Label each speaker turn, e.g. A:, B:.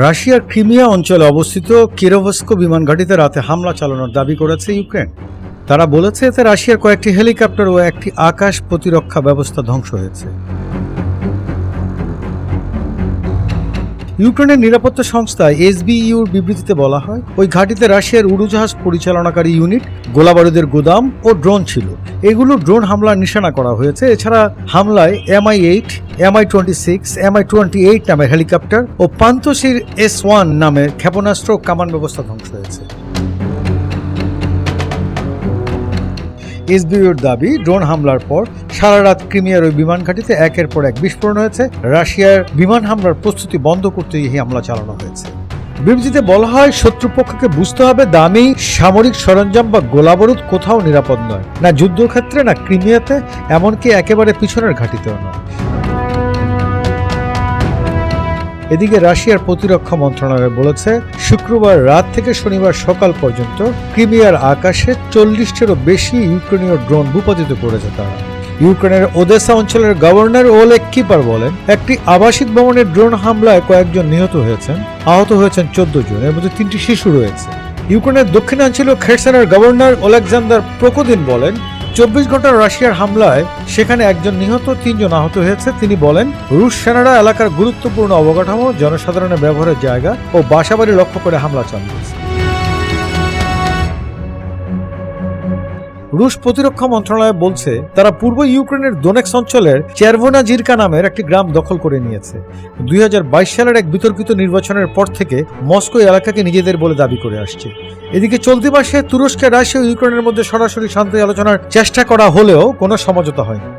A: রাশিয়ার ক্রিমিয়া অঞ্চলে অবস্থিত কিরোভস্কো বিমান ঘাঁটিতে রাতে হামলা চালানোর দাবি করেছে ইউক্রেন। তারা বলেছে, এতে রাশিয়ার কয়েকটি হেলিকপ্টার ও একটি আকাশ প্রতিরক্ষা ব্যবস্থা ধ্বংস হয়েছে। ইউক্রেনের নিরাপত্তা সংস্থা এসবিইউর বিবৃতিতে বলা হয়, ওই ঘাঁটিতে রাশিয়ার উড়োজাহাজ পরিচালনাকারী ইউনিট, গোলাবারুদের গোদাম ও ড্রোন ছিল। এগুলো ড্রোন হামলার নিশানা করা হয়েছে। এছাড়া হামলায় MI eight MI twenty six MI twenty eight নামের হেলিকপ্টার ও পান্তসির এস ওয়ান নামের ক্ষেপণাস্ত্র কামান ব্যবস্থা ধ্বংস হয়েছে। এসবিওর দাবি, ড্রোন হামলার পর সারা রাত ক্রিমিয়ার ওই বিমান ঘাঁটিতে একের পর এক বিস্ফোরণ হয়েছে। রাশিয়ার বিমান হামলার প্রস্তুতি বন্ধ করতে এই হামলা চালানো হয়েছে। বিবৃতিতে বলা হয়, শত্রুপক্ষকে বুঝতে হবে দামি, সামরিক সরঞ্জাম বা গোলাবারুদ কোথাও নিরাপদ নয়। না যুদ্ধক্ষেত্রে, না ক্রিমিয়াতে, এমনকি একেবারে পিছনের ঘাঁটিতেও নয়। এদিকে রাশিয়ার প্রতিরক্ষা মন্ত্রণালয় বলেছে, শুক্রবার রাত থেকে শনিবার সকাল পর্যন্ত ক্রিমিয়ার আকাশে চল্লিশটিরও বেশি ইউক্রেনীয় ড্রোন ভূপাতিত করেছে তারা। ইউক্রেনের ওদেসা অঞ্চলের গভর্নর ওলেক কিপার বলেন, একটি আবাসিক ভবনের ড্রোন হামলায় কয়েকজন নিহত হয়েছেন, আহত হয়েছেন চোদ্দ জন, এর মধ্যে তিনটি শিশু রয়েছে। ইউক্রেনের দক্ষিণাঞ্চলীয় খেরসানের গভর্নর ওলেকজান্ডার প্রকোদিন বলেন চব্বিশ ঘণ্টার রাশিয়ার হামলায় সেখানে একজন নিহত, তিনজন আহত হয়েছে। তিনি বলেন, রুশ সেনারা এলাকার গুরুত্বপূর্ণ অবকাঠামো, জনসাধারণের ব্যবহারের জায়গা ও বাসাবাড়ি লক্ষ্য করে হামলা চালিয়েছে। রুশ প্রতিরক্ষা মন্ত্রণালয় বলছে, তারা পূর্ব ইউক্রেনের দোনেক্স অঞ্চলের চেরভোনা জিরকা নামের একটি গ্রাম দখল করে নিয়েছে। দুই হাজার বাইশ সালের এক বিতর্কিত নির্বাচনের পর থেকে মস্কো এলাকাকে নিজেদের বলে দাবি করে আসছে। এদিকে চলতি মাসে তুরস্কে, রাশিয়া ও ইউক্রেনের মধ্যে সরাসরি শান্তি আলোচনার চেষ্টা করা হলেও কোনো সমঝোতা হয়নি।